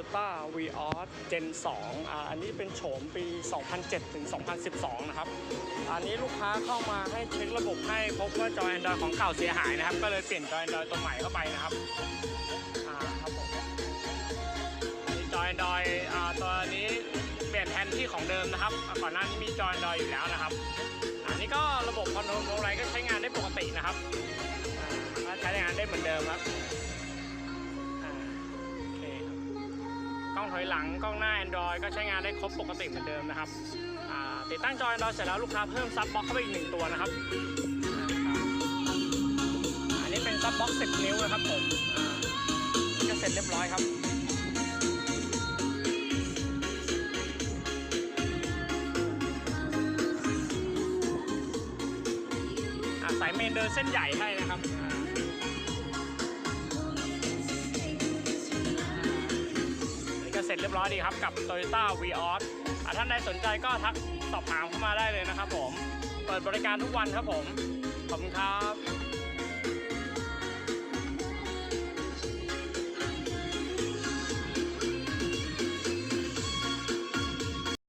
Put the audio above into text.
Toyota Vios Gen 2อ่าอันนี้เป็นโฉมปี 2007 ถึง 2012 นะครับ อันนี้ลูกค้าเข้ามาให้เช็คระบบให้พบว่าจอ Android ของเก่าเสียหายนะครับ ก็เลยเปลี่ยนจอ Android ตัวใหม่เข้าไปนะครับอ่าครับผมนนี้จอ Android อ่าตัวนี้เปลี่ยนแทนที่ของเดิมนะครับ ก่อนหน้านี้มีจอ Android อยู่แล้วนะครับ อันนี้ก็ระบบคอนโทรลอะไรก็ใช้งานได้ปกตินะครับใช้งานได้เหมือนเดิมครับ ถอยหลังกล้องหน้า Android ก็ใช้งานได้ครบปกติเหมือนเดิมนะครับติดตั้งจอ Android เสร็จแล้วลูกค้าเพิ่มซับบ็อกเข้าไปอีกหนึ่งตัวนะครับอันนี้เป็นซับบ็อก10 นิ้วนะครับผมก็เสร็จเรียบร้อยครับสายเมนเดินเส้นใหญ่ให้นะครับ เร็จเรียบร้อยดีครับกับ Toyota Vios อะท่านใดสนใจก็ทักสอบถามเข้ามาได้เลยนะครับผม เปิดบริการทุกวันครับผม